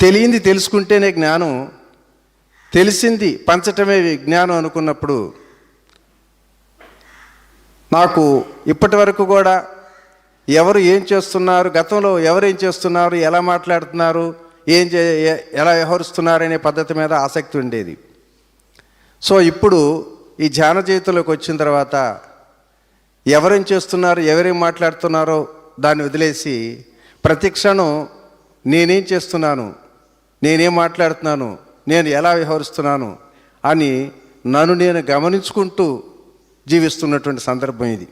తెలియంది తెలుసుకుంటేనే జ్ఞానం. తెలిసింది పంచటమే జ్ఞానం అనుకున్నప్పుడు నాకు ఇప్పటి వరకు కూడా ఎవరు ఏం చేస్తున్నారు గతంలో ఎవరు ఏం చేస్తున్నారు ఎలా మాట్లాడుతున్నారు ఏం చే ఎలా వ్యవహరిస్తున్నారు అనే పద్ధతి మీద ఆసక్తి ఉండేది. సో ఇప్పుడు ఈ ధ్యాన జీవితంలోకి వచ్చిన తర్వాత ఎవరేం చేస్తున్నారు ఎవరేం మాట్లాడుతున్నారో దాన్ని వదిలేసి ప్రతి క్షణం నేనేం చేస్తున్నాను నేనేం మాట్లాడుతున్నాను? నేను ఎలా వ్యవహరిస్తున్నాను? అని నన్ను నేను గమనించుకుంటూ జీవిస్తున్నటువంటి సందర్భం ఇది.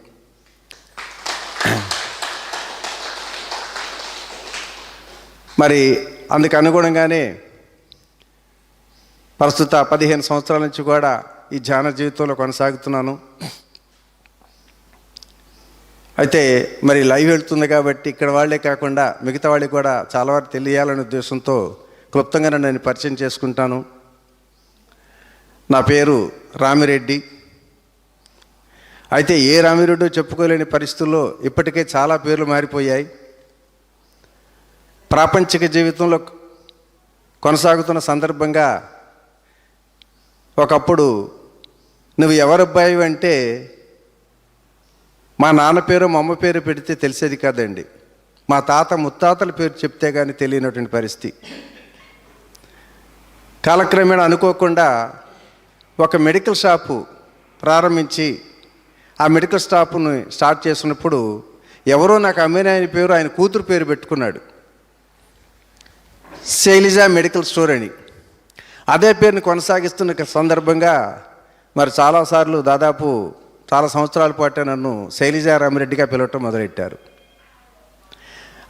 మరి అందుకు అనుగుణంగానే ప్రస్తుత పదిహేను సంవత్సరాల నుంచి కూడా ఈ ధ్యాన జీవితంలో కొనసాగుతున్నాను. అయితే మరి లైవ్ వెళ్తుంది కాబట్టి ఇక్కడ వాళ్ళే కాకుండా మిగతా వాళ్ళకి కూడా చాలా వరకు తెలియాలనే ఉద్దేశంతో క్లుప్తంగా నేను పరిచయం చేసుకుంటాను. నా పేరు రామిరెడ్డి. అయితే ఏ రామిరెడ్డి చెప్పుకోలేని పరిస్థితుల్లో ఇప్పటికే చాలా పేర్లు మారిపోయాయి. ప్రాపంచిక జీవితంలో కొనసాగుతున్న సందర్భంగా ఒకప్పుడు నువ్వు ఎవరబ్బాయి అంటే మా నాన్న పేరు మా అమ్మ పేరు పెడితే తెలిసేది కాదండి. మా తాత ముత్తాతల పేరు చెప్తే కానీ తెలియనటువంటి పరిస్థితి. కాలక్రమేణా అనుకోకుండా ఒక మెడికల్ షాపు ప్రారంభించి ఆ మెడికల్ షాపును స్టార్ట్ చేసినప్పుడు ఎవరో నాకు అమ్మిన ఆయన పేరు ఆయన కూతురు పేరు పెట్టుకున్నాడు. శైలిజ మెడికల్ స్టోర్ అని. అదే పేరుని కొనసాగిస్తున్న సందర్భంగా మరి చాలాసార్లు దాదాపు చాలా సంవత్సరాల పాటే నన్ను శైలిజ రామిరెడ్డిగా పిలవటం మొదలెట్టారు.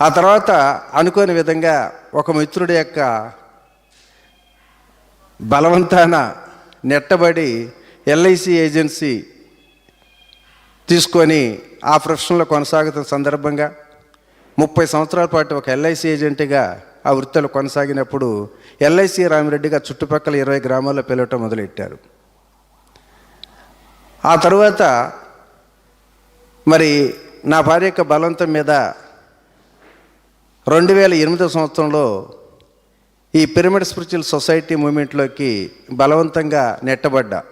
ఆ తర్వాత అనుకోని విధంగా ఒక మిత్రుడి యొక్క బలవంతాన నెట్టబడి ఎల్ఐసి ఏజెన్సీ తీసుకొని ఆ ప్రొఫెషన్లో కొనసాగుతున్న సందర్భంగా ముప్పై సంవత్సరాల పాటు ఒక ఎల్ఐసి ఏజెంట్గా ఆ వృత్తిలో కొనసాగినప్పుడు ఎల్ఐసి రామిరెడ్డిగా చుట్టుపక్కల ఇరవై గ్రామాల్లో పిలవటం మొదలెట్టారు. ఆ తరువాత మరి నా భార్య యొక్క బలవంతం మీద రెండు వేల ఎనిమిదో సంవత్సరంలో ఈ పిరమిడ్ స్పిరిచువల్ సొసైటీ మూమెంట్లోకి బలవంతంగా నెట్టబడ్డా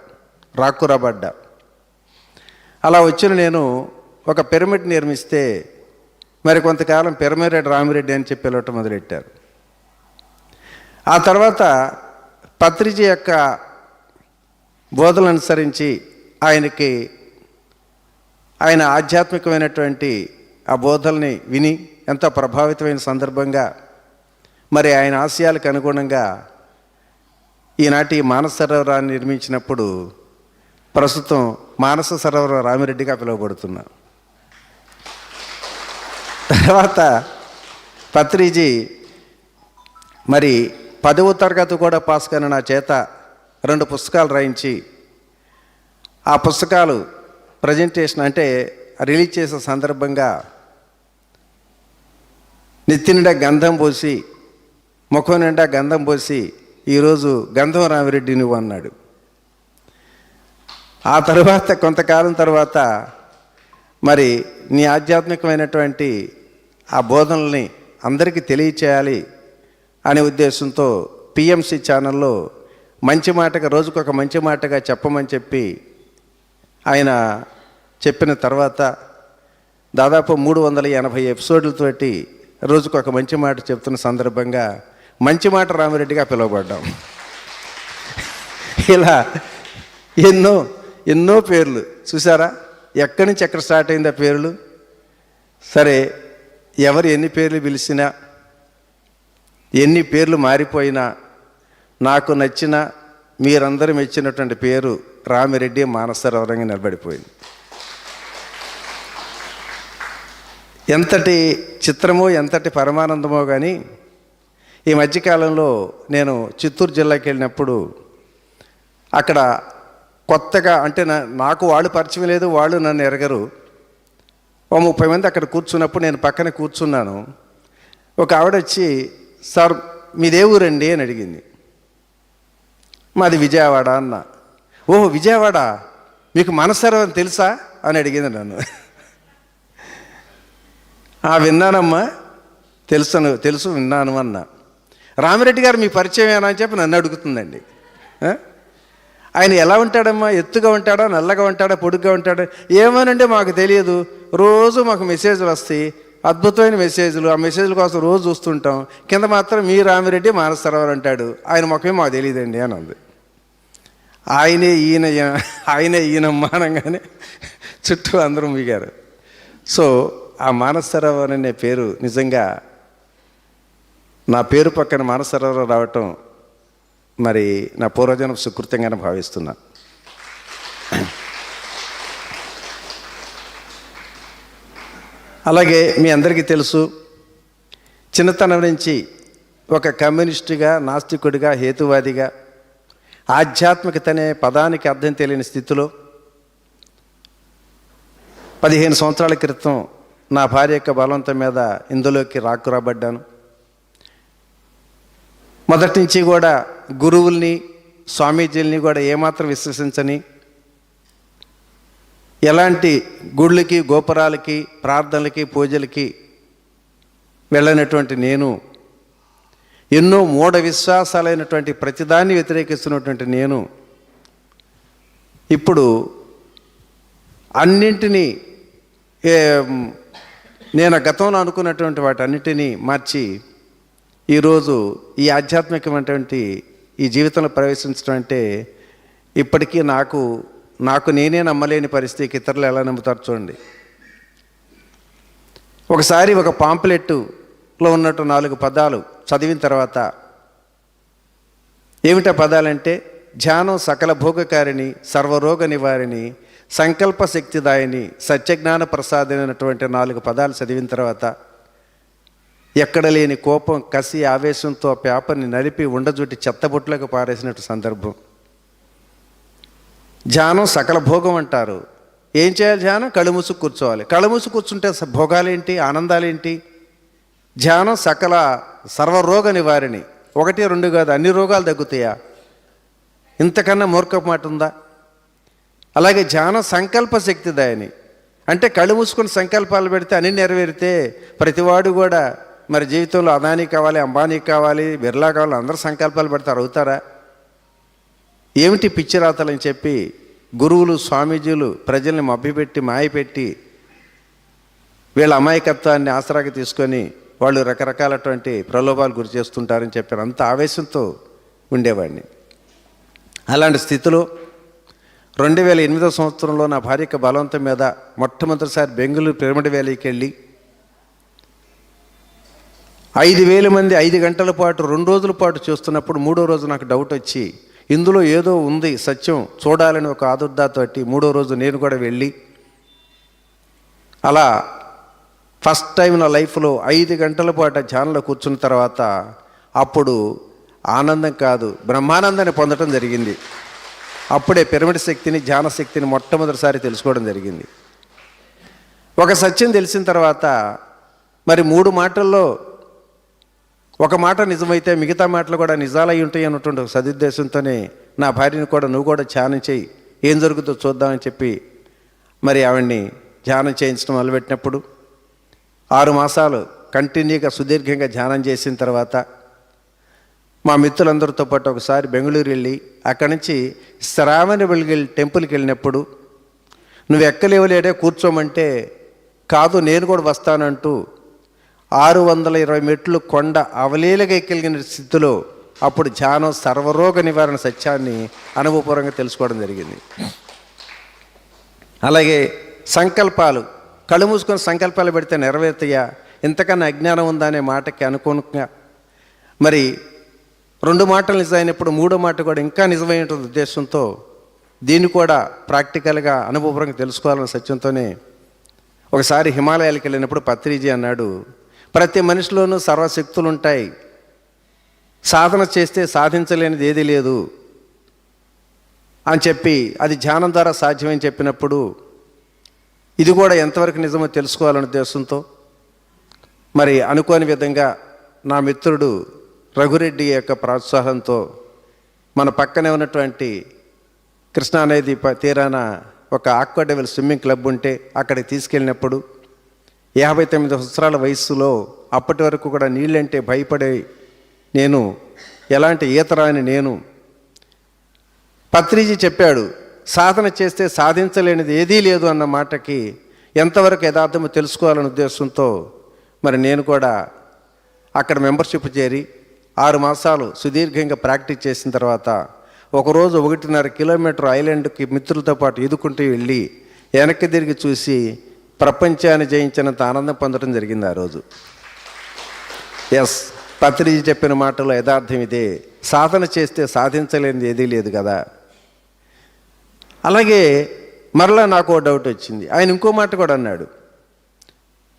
రాక్కురబడ్డా. అలా వచ్చిన నేను ఒక పిరమిడ్ నిర్మిస్తే మరి కొంతకాలం పిరమిరెడ్డి రామిరెడ్డి అని చెప్పి పిలవటం మొదలెట్టారు. ఆ తర్వాత పత్రిజీ యొక్క బోధనలు అనుసరించి ఆయనకి ఆయన ఆధ్యాత్మికమైనటువంటి ఆ బోధల్ని విని ఎంతో ప్రభావితమైన సందర్భంగా మరి ఆయన ఆశయాలకు అనుగుణంగా ఈనాటి మానస సరోవరాన్ని నిర్మించినప్పుడు ప్రస్తుతం మానస సరోవరం రామిరెడ్డిగా పిలువబడుతున్నా. తర్వాత పత్రిజీ మరి పదవ తరగతి కూడా పాస్ కాని నా చేత రెండు పుస్తకాలు రాయించి ఆ పుస్తకాలు ప్రజెంటేషన్ అంటే రిలీజ్ చేసే సందర్భంగా నిత్యనిడ గంధం పోసి ముఖం నిండా గంధం పోసి ఈరోజు గంధం రామిరెడ్డి నువ్వు అన్నాడు ఆ తర్వాత కొంతకాలం తర్వాత మరి నీ ఆధ్యాత్మికమైనటువంటి ఆ బోధనల్ని అందరికీ తెలియచేయాలి అనే ఉద్దేశంతో పిఎంసి ఛానల్లో మంచి మాటగా రోజుకు ఒక మంచి మాటగా చెప్పమని చెప్పి ఆయన చెప్పిన తర్వాత దాదాపు మూడు వందల ఎనభై ఎపిసోడ్లతోటి రోజుకు ఒక మంచి మాట చెప్తున్న సందర్భంగా మంచి మాట రామిరెడ్డిగా పిలువబడ్డాం. ఇలా ఎన్నో ఎన్నో పేర్లు. చూసారా ఎక్కడి నుంచి ఎక్కడ స్టార్ట్ అయింది ఆ పేర్లు? సరే ఎవరు ఎన్ని పేర్లు పిలిచినా ఎన్ని పేర్లు మారిపోయినా నాకు నచ్చిన మీరందరూ మెచ్చినటువంటి పేరు రామిరెడ్డి మానసరోవరంగా నిలబడిపోయింది. ఎంతటి చిత్రమో ఎంతటి పరమానందమో కానీ ఈ మధ్యకాలంలో నేను చిత్తూరు జిల్లాకి వెళ్ళినప్పుడు అక్కడ కొత్తగా అంటే నా- నాకు వాళ్ళు పరిచయం లేదు వాళ్ళు నన్ను ఎరగరు. ఓ ముప్పై మంది అక్కడ కూర్చున్నప్పుడు నేను పక్కన కూర్చున్నాను. ఒక ఆవిడ వచ్చి సార్ మీదే ఊరండి? అని అడిగింది. మాది విజయవాడ అన్న. ఓహో విజయవాడ? మీకు మనసరం తెలుసా? అని అడిగింది నన్ను. ఆ విన్నానమ్మా తెలుసను తెలుసు విన్నాను అన్న. రామిరెడ్డి గారు మీ పరిచయం ఏనా అని చెప్పి నన్ను అడుగుతుందండి. ఆయన ఎలా ఉంటాడమ్మా? ఎత్తుగా ఉంటాడా? నల్లగా ఉంటాడా? పొడుగ్గా ఉంటాడా? ఏమోనంటే మాకు తెలియదు. రోజు మాకు మెసేజ్లు వస్తాయి. అద్భుతమైన మెసేజ్లు. ఆ మెసేజ్ల కోసం రోజు చూస్తుంటాం. కింద మాత్రం మీ రామిరెడ్డి మానసరవర్ అంటాడు. ఆయన ముఖమే మాకు తెలియదండి అని అంది. ఆయనే ఈయన ఆయనే ఈయన మానంగానే చుట్టూ అందరూ మిగారు సో ఆ మానసరవర్ అనే పేరు నిజంగా నా పేరు పక్కన మానస రావటం మరి నా పూర్వజన్మ సుకృతంగానే భావిస్తున్నా. అలాగే మీ అందరికీ తెలుసు చిన్నతనం నుంచి ఒక కమ్యూనిస్టుగా నాస్తికుడిగా హేతువాదిగా ఆధ్యాత్మికత అనే పదానికి అర్థం తెలియని స్థితిలో పదిహేను సంవత్సరాల క్రితం నా భార్య యొక్క బలవంతం మీద ఇందులోకి రాకురాబడ్డాను మొదటి నుంచి కూడా గురువుల్ని స్వామీజీల్ని కూడా ఏమాత్రం విశ్వసించని ఎలాంటి గుళ్ళకి గోపురాలకి ప్రార్థనలకి పూజలకి వెళ్ళనటువంటి నేను ఎన్నో మూఢ విశ్వాసాలైనటువంటి ప్రతిదాన్ని వ్యతిరేకిస్తున్నటువంటి నేను ఇప్పుడు అన్నింటినీ ఏ, నేను గతంలో అనుకున్నటువంటి వాటన్నిటినీ మార్చి ఈరోజు ఈ ఆధ్యాత్మికమైనటువంటి ఈ జీవితంలో ప్రవేశించడం అంటే ఇప్పటికీ నాకు నాకు నేనే నమ్మలేని పరిస్థితికి ఇతరులు ఎలా నమ్ముతారు చూడండి. ఒకసారి ఒక పాంప్లెట్లో ఉన్నట్టు నాలుగు పదాలు చదివిన తర్వాత ఏమిటా పదాలంటే ధ్యానం సకల భోగకారిణి సర్వరోగ నివారిణి సంకల్ప శక్తిదాయిని సత్యజ్ఞాన ప్రసాదమైనటువంటి నాలుగు పదాలు చదివిన తర్వాత ఎక్కడ లేని కోపం కసి ఆవేశంతో పేపర్ని నలిపి ఉండజుట్టి చెత్తబుట్లకు పారేసినట్టు సందర్భం. ధ్యానం సకల భోగం అంటారు. ఏం చేయాలి ధ్యానం? కళ్ళు మూసుకు కూర్చోవాలి. కళ్ళు మూసుకు కూర్చుంటే స- భోగాలేంటి? ఆనందాలేంటి? ధ్యానం సకల సర్వరోగ నివారిణి. ఒకటి రెండు కాదు అన్ని రోగాలు తగ్గుతాయా? ఇంతకన్నా మూర్ఖపు మాట ఉందా? అలాగే ధ్యానం సంకల్ప శక్తిదాయని. అంటే కళ్ళు మూసుకుని సంకల్పాలు పెడితే అన్ని నెరవేరితే ప్రతివాడు కూడా మరి జీవితంలో అదానీ కావాలి అంబానీ కావాలి బిర్లా కావాలి అందరు సంకల్పాలు పెడతారు అవుతారా ఏమిటి పిచ్చి రాతలని చెప్పి గురువులు స్వామీజీలు ప్రజల్ని మభ్యపెట్టి మాయపెట్టి వీళ్ళ అమాయకత్వాన్ని ఆసరాకి తీసుకొని వాళ్ళు రకరకాలటువంటి ప్రలోభాలు గురి చేస్తుంటారని చెప్పారు అంత ఆవేశంతో ఉండేవాడిని. అలాంటి స్థితిలో రెండు వేల ఎనిమిదో సంవత్సరంలో నా భార్యకు బలవంతం మీద మొట్టమొదటిసారి బెంగళూరు పిరమిడ్ వ్యాలీకి వెళ్ళి ఐదు వేల మంది ఐదు గంటల పాటు రెండు రోజుల పాటు చూస్తున్నప్పుడు మూడో రోజు నాకు డౌట్ వచ్చి ఇందులో ఏదో ఉంది సత్యం చూడాలని ఒక ఆదుర్దాతోటి మూడో రోజు నేను కూడా వెళ్ళి అలా ఫస్ట్ టైం నా లైఫ్లో ఐదు గంటల పాటు ఆ ధ్యానంలో కూర్చున్న తర్వాత అప్పుడు ఆనందం కాదు బ్రహ్మానందాన్ని పొందడం జరిగింది. అప్పుడే పిరమిడ్ శక్తిని ధ్యాన శక్తిని మొట్టమొదటిసారి తెలుసుకోవడం జరిగింది. ఒక సత్యం తెలిసిన తర్వాత మరి మూడు మాటల్లో ఒక మాట నిజమైతే మిగతా మాటలు కూడా నిజాలై ఉంటాయి అన్నటువంటి సదుద్దేశంతోనే నా భార్యని కూడా నువ్వు కూడా ధ్యానం చేయి. ఏం జరుగుతుందో చూద్దామని చెప్పి మరి ఆవిడ్ని ధ్యానం చేయించడం మొదలుపెట్టినప్పుడు ఆరు మాసాలు కంటిన్యూగా సుదీర్ఘంగా ధ్యానం చేసిన తర్వాత మా మిత్రులందరితో పాటు ఒకసారి బెంగళూరు వెళ్ళి అక్కడి నుంచి శ్రావణ వెళ్ళి టెంపుల్కి వెళ్ళినప్పుడు నువ్వు ఎక్కలేవలేడే కూర్చోమంటే కాదు నేను కూడా వస్తానంటూ ఆరు వందల ఇరవై మెట్లు కొండ అవలీలగా ఎక్కలిగిన స్థితిలో అప్పుడు ధ్యానం సర్వరోగ నివారణ సత్యాన్ని అనుభవపూర్వంగా తెలుసుకోవడం జరిగింది. అలాగే సంకల్పాలు కళ్ళు మూసుకొని సంకల్పాలు పెడితే నెరవేరుతాయా? ఇంతకన్నా అజ్ఞానం ఉందా అనే మాటకి అనుకోనుగా. మరి రెండు మాటలు నిజమైనప్పుడు మూడో మాట కూడా ఇంకా నిజమైన ఉద్దేశంతో దీన్ని కూడా ప్రాక్టికల్గా అనుభవపూర్వకంగా తెలుసుకోవాలన్న సత్యంతోనే ఒకసారి హిమాలయాలకు వెళ్ళినప్పుడు పత్రిజీ అన్నాడు ప్రతి మనిషిలోనూ సర్వశక్తులు ఉంటాయి సాధన చేస్తే సాధించలేనిది ఏదీ లేదు. అని చెప్పి అది ధ్యానం ద్వారా సాధ్యమని చెప్పినప్పుడు ఇది కూడా ఎంతవరకు నిజమో తెలుసుకోవాలనే ఉద్దేశంతో మరి అనుకోని విధంగా నా మిత్రుడు రఘురెడ్డి యొక్క ప్రోత్సాహంతో మన పక్కనే ఉన్నటువంటి కృష్ణానది ప- తీరాన ఒక ఆక్వాడెవల్ స్విమ్మింగ్ క్లబ్ ఉంటే అక్కడికి తీసుకెళ్ళినప్పుడు యాభై తొమ్మిది సంవత్సరాల వయస్సులో అప్పటి వరకు కూడా నీళ్ళంటే భయపడే నేను ఎలాంటి ఈతరాని నేను. పత్రిజీ చెప్పాడు సాధన చేస్తే సాధించలేనిది ఏదీ లేదు అన్న మాటకి ఎంతవరకు యథార్థమో తెలుసుకోవాలనే ఉద్దేశంతో మరి నేను కూడా అక్కడ మెంబర్షిప్ చేరి ఆరు మాసాలు సుదీర్ఘంగా ప్రాక్టీస్ చేసిన తర్వాత ఒకరోజు ఒకటిన్నర కిలోమీటర్ ఐలాండ్కి మిత్రులతో పాటు ఎదుకుంటూ వెళ్ళి వెనక్కి తిరిగి చూసి ప్రపంచాన్ని జయించినంత ఆనందం పొందడం జరిగింది ఆ రోజు. ఎస్ పత్రిజీ చెప్పిన మాటలో యథార్థం ఇదే. సాధన చేస్తే సాధించలేనిది ఏదీ లేదు కదా. అలాగే మరలా నాకు ఓ డౌట్ వచ్చింది. ఆయన ఇంకో మాట కూడా అన్నాడు.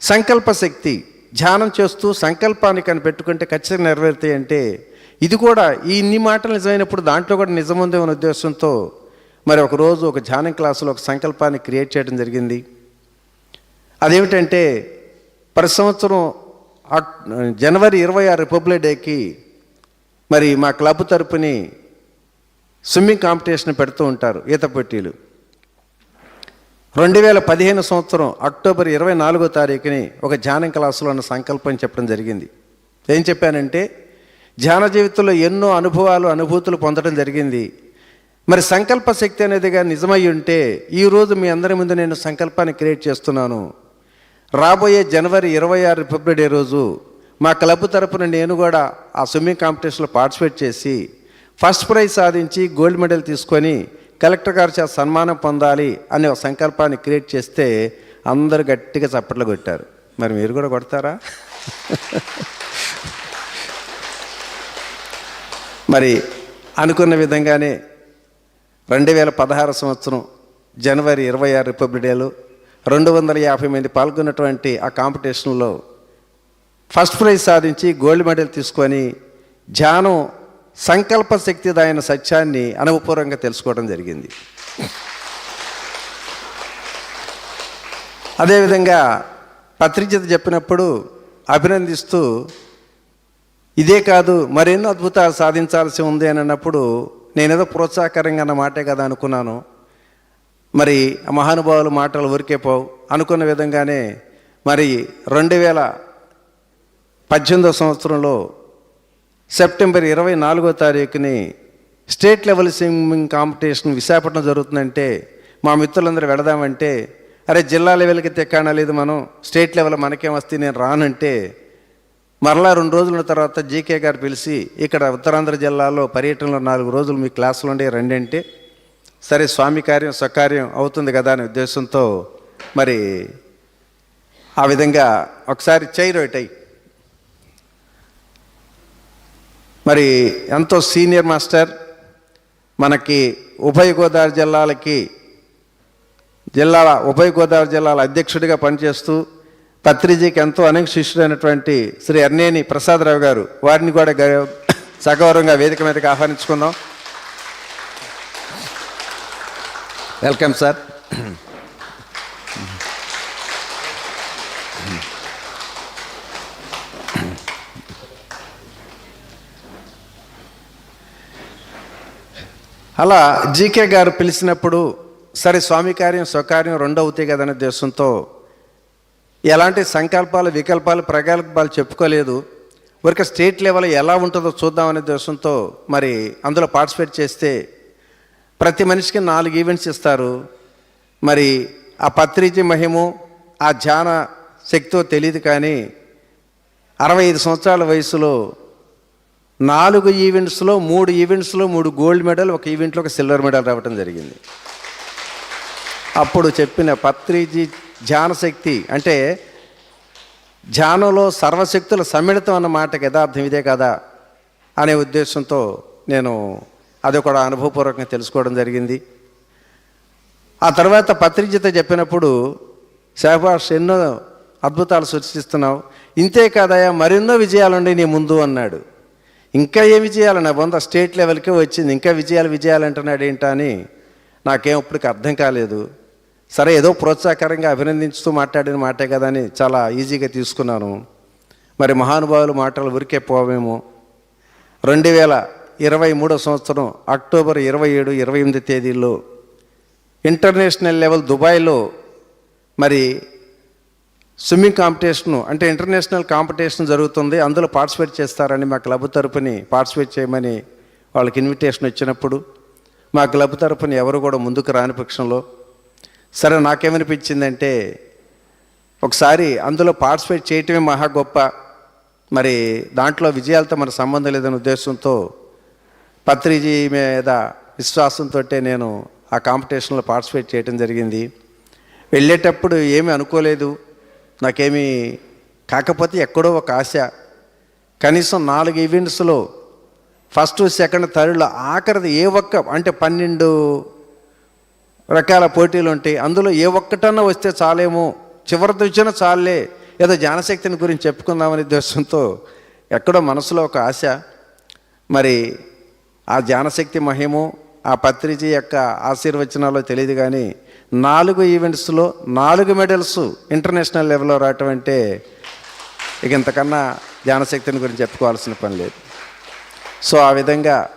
సంకల్ప శక్తి ధ్యానం చేస్తూ సంకల్పాన్ని కని పెట్టుకుంటే ఖచ్చితంగా నెరవేరుతాయి అంటే ఇది కూడా ఈ ఇన్ని మాటలు నిజమైనప్పుడు దాంట్లో కూడా నిజముందే అనే ఉద్దేశంతో మరి ఒకరోజు ఒక ధ్యానం క్లాసులో ఒక సంకల్పాన్ని క్రియేట్ చేయడం జరిగింది. అదేమిటంటే ప్రతి సంవత్సరం జనవరి ఇరవై ఆరు రిపబ్లిక్ డేకి మరి మా క్లబ్ తరపుని స్విమ్మింగ్ కాంపిటీషన్ పెడుతూ ఉంటారు ఈత పోటీలు. రెండు వేల పదిహేను సంవత్సరం అక్టోబర్ ఇరవై నాలుగో తారీఖుని ఒక ధ్యానం క్లాసులో ఉన్న సంకల్పం చెప్పడం జరిగింది. ఏం చెప్పానంటే ధ్యాన జీవితంలో ఎన్నో అనుభవాలు అనుభూతులు పొందడం జరిగింది. మరి సంకల్ప శక్తి అనేదిగా నిజమై ఉంటే ఈరోజు మీ అందరి ముందు నేను సంకల్పాన్ని క్రియేట్ చేస్తున్నాను. రాబోయే జనవరి ఇరవై ఆరు రిపబ్లిక్ డే రోజు మా క్లబ్ తరపున నేను కూడా ఆ స్విమ్మింగ్ కాంపిటీషన్లో పార్టిసిపేట్ చేసి ఫస్ట్ ప్రైజ్ సాధించి గోల్డ్ మెడల్ తీసుకొని కలెక్టర్ గారు చేత సన్మానం పొందాలి అనే ఒక సంకల్పాన్ని క్రియేట్ చేస్తే అందరూ గట్టిగా చప్పట్లు కొట్టారు. మరి మీరు కూడా కొడతారా? మరి అనుకున్న విధంగానే రెండు వేల పదహారు సంవత్సరం జనవరి ఇరవై ఆరు రిపబ్లిక్ డేలో రెండు వందల యాభై మంది పాల్గొన్నటువంటి ఆ కాంపిటీషన్లో ఫస్ట్ ప్రైజ్ సాధించి గోల్డ్ మెడల్ తీసుకొని ధ్యానం సంకల్ప శక్తిదాయన సత్యాన్ని అనుభవపూర్వంగా తెలుసుకోవడం జరిగింది. అదేవిధంగా పత్రికత చెప్పినప్పుడు అభినందిస్తూ ఇదే కాదు మరెన్నో అద్భుతాలు సాధించాల్సి ఉంది అని అన్నప్పుడు నేనేదో ప్రోత్సాహకరంగా అన్న మాటే కదా అనుకున్నాను. మరి మహానుభావులు మాటలు ఊరికే పోవు. అనుకున్న విధంగానే మరి రెండు వేల పద్దెనిమిదో సంవత్సరంలో సెప్టెంబర్ ఇరవై నాలుగో తారీఖుని state level swimming competition Visakhapatnam జరుగుతుందంటే మా మిత్రులందరూ వెళదామంటే అరే జిల్లా లెవెల్కి తెక్కానా లేదు మనం స్టేట్ లెవెల్ మనకేం వస్తే నేను రానంటే మరలా రెండు రోజుల తర్వాత జీకే గారు పిలిచి ఇక్కడ ఉత్తరాంధ్ర జిల్లాలో పర్యటనలో నాలుగు రోజులు మీ క్లాసులు ఉండే రండి అంటే సరే స్వామి కార్యం సకార్యం అవుతుంది కదా అనే ఉద్దేశంతో మరి ఆ విధంగా ఒకసారి చైరోటై మరి ఎంతో సీనియర్ మాస్టర్ మనకి ఉభయ గోదావరి జిల్లాలకి జిల్లాల ఉభయ గోదావరి జిల్లాల అధ్యక్షుడిగా పనిచేస్తూ పత్రిజీకి ఎంతో అనేక శిష్యుడైనటువంటి శ్రీ అర్నేని ప్రసాదరావు గారు వారిని కూడా సగౌరవంగా వేదిక మీదకి ఆహ్వానించుకుందాం. Welcome sir. అలా జీకే గారు పిలిచినప్పుడు సరే స్వామి కార్యం స్వకార్యం రెండు అవుతాయి కదనే ఉద్దేశంతో ఎలాంటి సంకల్పాలు వికల్పాలు ప్రగల్భాలు చెప్పుకోలేదు. ఊరిక స్టేట్ లెవెల్ ఎలా ఉంటుందో చూద్దామనే ఉద్దేశంతో మరి అందులో పార్టిసిపేట్ చేస్తే ప్రతి మనిషికి నాలుగు ఈవెంట్స్ ఇస్తారు. మరి ఆ పత్రిజీ మహిము ఆ ధ్యాన శక్తితో తెలియదు కానీ అరవై ఐదు సంవత్సరాల వయసులో నాలుగు ఈవెంట్స్లో మూడు ఈవెంట్స్లో మూడు గోల్డ్ మెడల్ ఒక ఈవెంట్లో ఒక సిల్వర్ మెడల్ రావడం జరిగింది. అప్పుడు చెప్పిన పత్రిజీ ధ్యాన శక్తి అంటే ధ్యానంలో సర్వశక్తుల సమ్మిళితం అన్న మాటకి యథార్థం ఇదే కదా అనే ఉద్దేశంతో నేను అది కూడా అనుభవపూర్వకంగా తెలుసుకోవడం జరిగింది. ఆ తర్వాత పత్రిజత చెప్పినప్పుడు శాబాష్ ఎన్నో అద్భుతాలు సృష్టిస్తున్నావు. ఇంతే కాదయా మరెన్నో విజయాలుండి నీ ముందు అన్నాడు. ఇంకా ఏ విజయాలు? నా బొంద స్టేట్ లెవెల్కే వచ్చింది. ఇంకా విజయాలు విజయాలు అంటున్నాడు ఏంటా అని నాకేం ఇప్పటికి అర్థం కాలేదు. సరే ఏదో ప్రోత్సాహకరంగా అభినందించుతూ మాట్లాడిన మాటే కదా అని చాలా ఈజీగా తీసుకున్నాను. మరి మహానుభావులు మాటలు ఉరికే పోవేమో. రెండు వేల ఇరవై మూడో సంవత్సరం అక్టోబర్ ఇరవై ఏడు ఇరవై ఎనిమిది తేదీల్లో ఇంటర్నేషనల్ లెవెల్ దుబాయ్లో మరి స్విమ్మింగ్ కాంపిటీషను అంటే ఇంటర్నేషనల్ కాంపిటీషన్ జరుగుతుంది. అందులో పార్టిసిపేట్ చేస్తారని మా క్లబ్ తరపుని పార్టిసిపేట్ చేయమని వాళ్ళకి ఇన్విటేషన్ వచ్చినప్పుడు మా క్లబ్ తరపున ఎవరు కూడా ముందుకు రాని పక్షంలో సరే నాకేమనిపించిందంటే ఒకసారి అందులో పార్టిసిపేట్ చేయటమే మహా గొప్ప. మరి దాంట్లో విజయాలతో మన సంబంధం లేదనే ఉద్దేశంతో పత్రిజీ మీద విశ్వాసంతో నేను ఆ కాంపిటీషన్లో పార్టిసిపేట్ చేయడం జరిగింది. వెళ్ళేటప్పుడు ఏమీ అనుకోలేదు. నాకేమీ కాకపోతే ఎక్కడో ఒక ఆశ. కనీసం నాలుగు ఈవెంట్స్లో ఫస్ట్ సెకండ్ థర్డ్లో ఆఖరిది ఏ ఒక్క అంటే పన్నెండు రకాల పోటీలు ఉంటాయి. అందులో ఏ ఒక్కటన్నా వస్తే చాలేమో. చివరిది వచ్చినా చాలే. ఏదో జ్ఞానశక్తిని గురించి చెప్పుకుందామనే ఉద్దేశంతో ఎక్కడో మనసులో ఒక ఆశ. మరి ఆ జ్ఞానశక్తి మహిము ఆ పత్రిజీ యొక్క ఆశీర్వచనాలో తెలియదు కానీ నాలుగు ఈవెంట్స్లో నాలుగు మెడల్స్ ఇంటర్నేషనల్ లెవెల్లో రావటం అంటే ఇక ఇంతకన్నా జ్ఞానశక్తిని గురించి చెప్పుకోవాల్సిన పని లేదు. సో ఆ విధంగా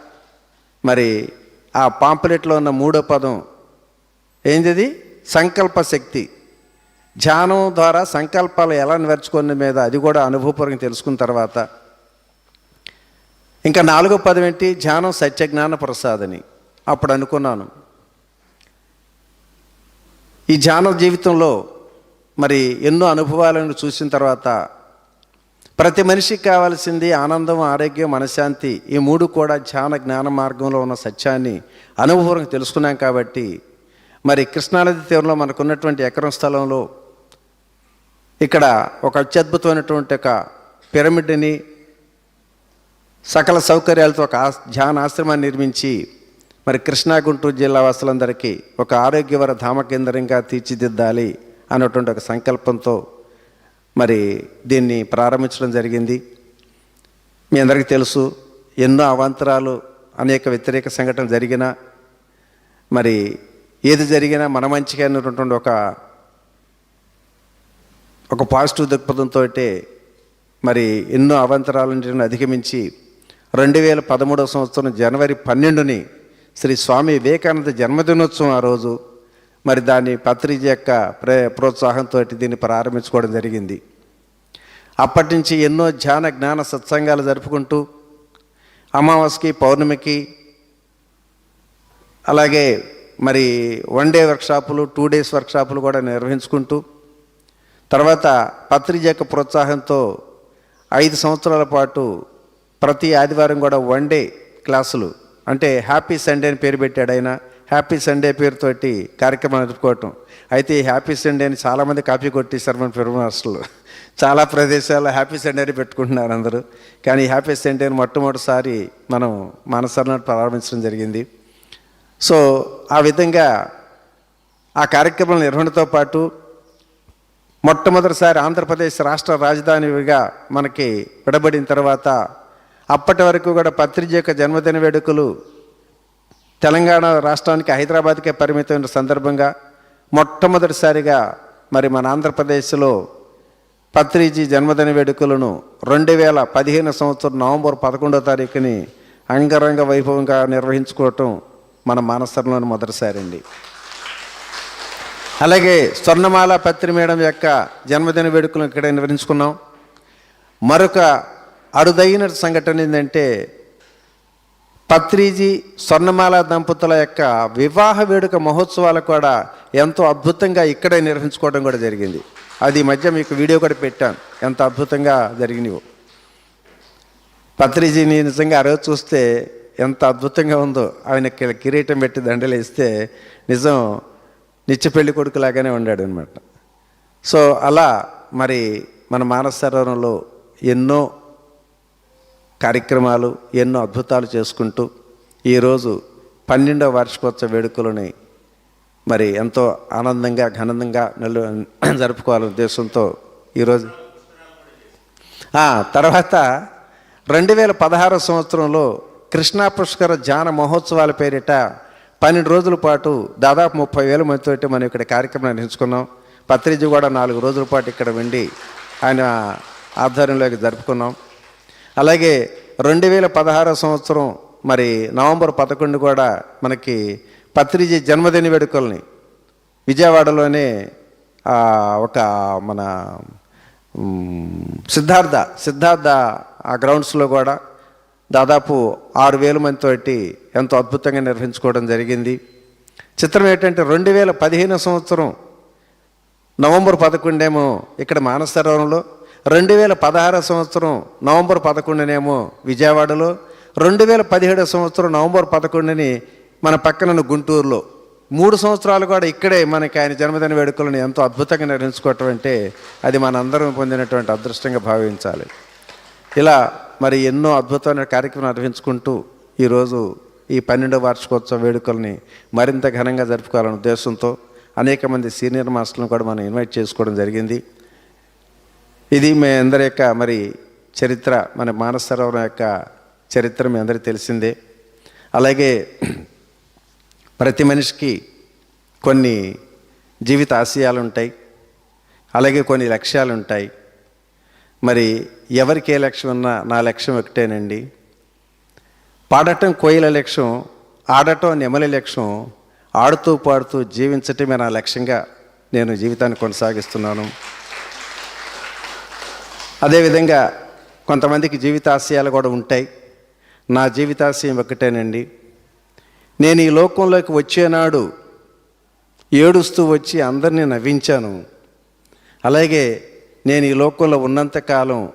మరి ఆ పాంపులెట్లో ఉన్న మూడో పదం ఏంటిది? సంకల్ప శక్తి. ధ్యానం ద్వారా సంకల్పాలు ఎలా నెరచుకునే మీద అది కూడా అనుభవపూర్వకంగా తెలుసుకున్న తర్వాత ఇంకా నాలుగో పదం ఏంటి? ధ్యానం సత్యజ్ఞాన ప్రసాదని. అప్పుడు అనుకున్నాను. ఈ ధ్యాన జీవితంలో మరి ఎన్నో అనుభవాలను చూసిన తర్వాత ప్రతి మనిషికి కావాల్సింది ఆనందం ఆరోగ్యం మనశ్శాంతి ఈ మూడు కూడా ధ్యాన జ్ఞాన మార్గంలో ఉన్న సత్యాన్ని అనుభవం తెలుసుకున్నాం కాబట్టి మరి కృష్ణానది తీరంలో మనకున్నటువంటి ఎకరం స్థలంలో ఇక్కడ ఒక అత్యద్భుతమైనటువంటి ఒక పిరమిడ్ని సకల సౌకర్యాలతో ఒక ధ్యాన ఆశ్రమాన్ని నిర్మించి మరి కృష్ణా గుంటూరు జిల్లా వాసులందరికీ ఒక ఆరోగ్యవర ధామ కేంద్రంగా తీర్చిదిద్దాలి అన్నటువంటి ఒక సంకల్పంతో మరి దీన్ని ప్రారంభించడం జరిగింది. మీ అందరికీ తెలుసు ఎన్నో అవాంతరాలు అనేక వ్యతిరేక సంఘటనలు జరిగినా మరి ఏది జరిగినా మన మంచిగా అన్నటువంటి ఒక ఒక పాజిటివ్ దృక్పథంతో మరి ఎన్నో అవాంతరాలను అధిగమించి రెండు వేల పదమూడవ సంవత్సరం జనవరి పన్నెండుని శ్రీ స్వామి వివేకానంద జన్మదినోత్సవం ఆ రోజు. మరి దాన్ని పత్రిక యొక్క ప్రే ప్రోత్సాహంతో దీన్ని ప్రారంభించుకోవడం జరిగింది. అప్పటి నుంచి ఎన్నో ధ్యాన జ్ఞాన సత్సంగాలు జరుపుకుంటూ అమావాస్యకి పౌర్ణమికి అలాగే మరి వన్ డే వర్క్షాపులు టూ డేస్ వర్క్షాపులు కూడా నిర్వహించుకుంటూ తర్వాత పత్రిక యొక్క ప్రోత్సాహంతో ఐదు సంవత్సరాల పాటు ప్రతి ఆదివారం కూడా వన్ డే క్లాసులు. అంటే హ్యాపీ సండే అని పేరు పెట్టాడు ఆయన. హ్యాపీ సండే పేరుతోటి కార్యక్రమం జరుపుకోవటం. అయితే ఈ హ్యాపీ సండే అని చాలామంది కాపీ కొట్టేశారు మన ఫిల్మ్ హాస్టల్లో చాలా ప్రదేశాల్లో హ్యాపీ సండే అని పెట్టుకుంటున్నారు అందరూ. కానీ హ్యాపీ సండే అని మొట్టమొదటిసారి మనం మనసరణ ప్రారంభించడం జరిగింది. సో ఆ విధంగా ఆ కార్యక్రమం నిర్వహణతో పాటు మొట్టమొదటిసారి ఆంధ్రప్రదేశ్ రాష్ట్ర రాజధానిగా మనకి విడబడిన తర్వాత అప్పటి వరకు కూడా పత్రిజ యొక్క జన్మదిన వేడుకలు తెలంగాణ రాష్ట్రానికి హైదరాబాద్కే పరిమితమైన సందర్భంగా మొట్టమొదటిసారిగా మరి మన ఆంధ్రప్రదేశ్లో పత్రిజీ జన్మదిన వేడుకలను రెండు వేల పదిహేను సంవత్సరం నవంబర్ పదకొండో తారీఖుని అంగరంగ వైభవంగా నిర్వహించుకోవటం మన మానసరంలోని మొదటిసారి అండి. అలాగే స్వర్ణమాల పత్రి మేడం యొక్క జన్మదిన వేడుకలను ఇక్కడ నిర్వహించుకున్నాం. మరొక అరుదైన సంఘటన ఏంటంటే పత్రిజీ స్వర్ణమాల దంపతుల యొక్క వివాహ వేడుక మహోత్సవాలు కూడా ఎంతో అద్భుతంగా ఇక్కడే నిర్వహించుకోవడం కూడా జరిగింది. అది మధ్య మీకు వీడియో కూడా పెట్టాను. ఎంత అద్భుతంగా జరిగినవో పత్రిజీని నిజంగా ఆ రోజు చూస్తే ఎంత అద్భుతంగా ఉందో. ఆయన కిరీటం పెట్టి దండలేస్తే నిజం నిత్య పెళ్ళి కొడుకులాగానే ఉన్నాడు అనమాట సో అలా మరి మన మానసరంలో ఎన్నో కార్యక్రమాలు ఎన్నో అద్భుతాలు చేసుకుంటూ ఈరోజు పన్నెండవ వార్షికోత్సవ వేడుకలని మరి ఎంతో ఆనందంగా ఘనంగా నెల జరుపుకోవాలనే ఉద్దేశంతో ఈరోజు తర్వాత రెండు వేల పదహారు సంవత్సరంలో కృష్ణా పుష్కర జాన మహోత్సవాల పేరిట పన్నెండు రోజుల పాటు దాదాపు ముప్పై వేల మందితో మనం ఇక్కడ కార్యక్రమం నిర్వహించుకున్నాం. పత్రిజీ కూడా నాలుగు రోజుల పాటు ఇక్కడ ఉండి ఆయన ఆధ్వర్యంలోకి జరుపుకున్నాం. అలాగే రెండు వేల పదహారో సంవత్సరం మరి నవంబర్ పదకొండు కూడా మనకి పత్రిజీ జన్మదిన వేడుకల్ని విజయవాడలోనే ఒక మన సిద్ధార్థ సిద్ధార్థ ఆ గ్రౌండ్స్లో కూడా దాదాపు ఆరు వేల మందితోటి ఎంతో అద్భుతంగా నిర్వహించుకోవడం జరిగింది. చిత్రం ఏంటంటే రెండు వేల పదిహేను సంవత్సరం నవంబర్ పదకొండేమో ఇక్కడ మానసరోవరంలో రెండు వేల పదహారు సంవత్సరం నవంబర్ పదకొండునేమో విజయవాడలో రెండు వేల పదిహేడు సంవత్సరం నవంబర్ పదకొండుని మన పక్కన గుంటూరులో. మూడు సంవత్సరాలు కూడా ఇక్కడే మనకి ఆయన జన్మదిన వేడుకలను ఎంతో అద్భుతంగా నిర్వహించుకోవటం అంటే అది మనందరం పొందినటువంటి అదృష్టంగా భావించాలి. ఇలా మరి ఎన్నో అద్భుతమైన కార్యక్రమాలు నిర్వహించుకుంటూ ఈరోజు ఈ పన్నెండో వార్షికోత్సవ వేడుకల్ని మరింత ఘనంగా జరుపుకోవాలనే ఉద్దేశంతో అనేక మంది సీనియర్ మాస్టర్లను కూడా మనం ఇన్వైట్ చేసుకోవడం జరిగింది. ఇది మీ అందరి యొక్క మరి చరిత్ర మన మానసరోవరం యొక్క చరిత్ర మీ అందరికీ తెలిసిందే. అలాగే ప్రతి మనిషికి కొన్ని జీవిత ఆశయాలు ఉంటాయి అలాగే కొన్ని లక్ష్యాలు ఉంటాయి మరి ఎవరికి ఏ లక్ష్యం ఉన్నా నా లక్ష్యం ఒకటేనండి. పాడటం కోయిల లక్ష్యం ఆడటం నెమలి లక్ష్యం ఆడుతూ పాడుతూ జీవించటమే నా లక్ష్యంగా నేను జీవితాన్ని కొనసాగిస్తున్నాను. అదేవిధంగా కొంతమందికి జీవితాశయాలు కూడా ఉంటాయి. నా జీవితాశయం ఒకటేనండి. నేను ఈ లోకంలోకి వచ్చేనాడు ఏడుస్తూ వచ్చి అందరినీ నవ్వించాను. అలాగే నేను ఈ లోకంలో ఉన్నంతకాలం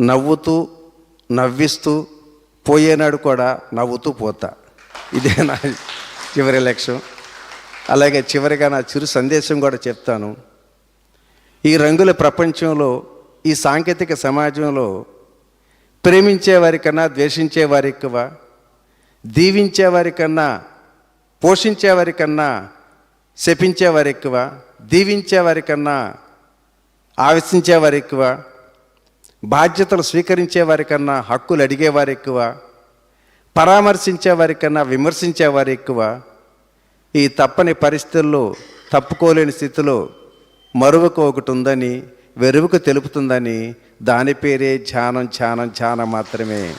నవ్వుతూ నవ్విస్తూ పోయేనాడు కూడా నవ్వుతూ పోతా. ఇదే నా చివరి లక్ష్యం. అలాగే చివరిగా నా చిరు సందేశం కూడా చెప్తాను. ఈ రంగుల ప్రపంచంలో ఈ సాంకేతిక సమాజంలో ప్రేమించే వారికన్నా ద్వేషించే ఎక్కువ దీవించే వారికన్నా పోషించే వారికన్నా శపించే వారెక్కువ దీవించే వారికన్నా ఆవేశించే వారు ఎక్కువ బాధ్యతలు స్వీకరించే వారికన్నా హక్కులు అడిగేవారు ఎక్కువ పరామర్శించే వారికన్నా విమర్శించేవారు ఎక్కువ ఈ తప్పని పరిస్థితుల్లో తప్పుకోలేని స్థితిలో మరువకు ఒకటి ఉందని వెరువుకు తెలుపుతుందని దాని పేరే ధ్యానం ధ్యానం ధ్యానం మాత్రమే.